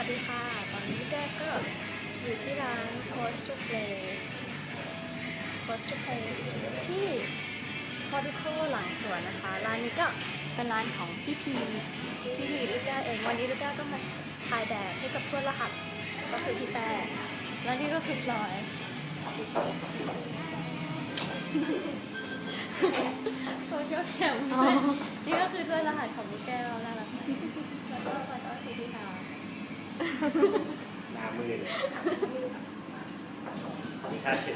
วัสดีค่ะ ตอนนี้แจ๊กก็อยู่ที่ร้าน Post to Play Post to Play ที่ Portico หลังสวนนะคะ ร้านนี้ก็เป็นร้านของพี่พีพี่พีลูกแก้วเอง วันนี้ลูกแก้วก็มาถ่ายแบบให้กับเพื่อนรหัสก็คือพี่แป้แล้วนี่ก็คือพลอยโซเชียลแคมนี่ก็คือเพื่อนรหัสของลูกแก้วน่ารักมากแล้วก็แล้วก็คือพี่ทาว หน้ามืดเลยไม่ใช่ที่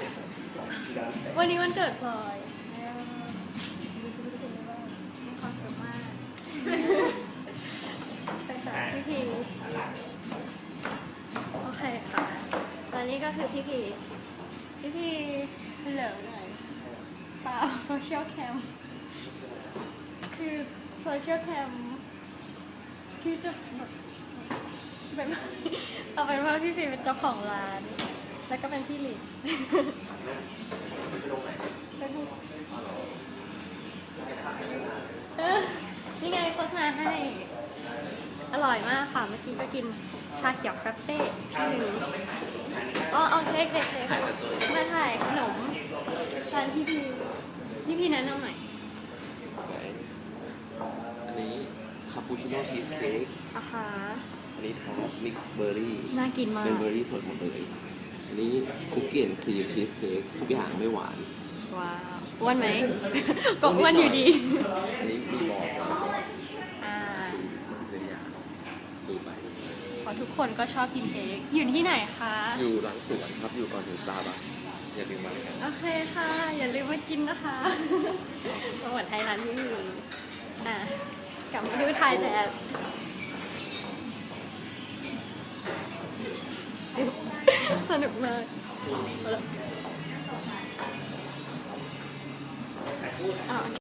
ร้านแสงวันนี้วันเกิดพลอยรู้สึกว่ามีความสุขมากเป็นจากพี่พีโอเคค่ะ ตอนนี้ก็คือพี่พีพี่พีเหลือหน่อยเปล่าโซเชียลแคมคือโซเชียลแคมที่จะแบบ เป็นเอาเป็นว่าพี่พีเป็นเจ้าของร้าน แล้วก็เป็นพี่หลินเป็นเออนี่ไงโฆษณาให้ อร่อยมากค่ะเมื่อกี้ก็กินชาเขียวแฟรปเป้ที่หนึ่งอ๋อโอเคโอเคโอเคมาถ่ายขนมร้านพี่พีพี่พีแนะนำหน่อย อันนี้คา ปูชิโน่ชีสเค้กอาหารอันนี้ทาร์ตมิกซ์เบอร์รี่น่ากินมากเป็นเบอร์รี่สดหมดเลยอันนี้คุกกี้แอนด์ครีมชีสเค้กทุกอย่างไม่หวานว้าวอ้วนไหม ก็อ้วนอยู่ดี อันนี้มีบอกมาอ่าเลยอยากดูไปเพราะทุกคนก็ชอบกินเค้กอยู่ที่ไหนคะ อยู่หลังสวนครับอยู่ก่อนถึงสตาร์บัคอย่าลืมมาเลยกันโอเคค่ะ อย่าลืมมากินนะคะมาหวานไทยร้านนี้อยู่อะ กลับมาดูไทยแลนด์สนุกมากเอาละอะ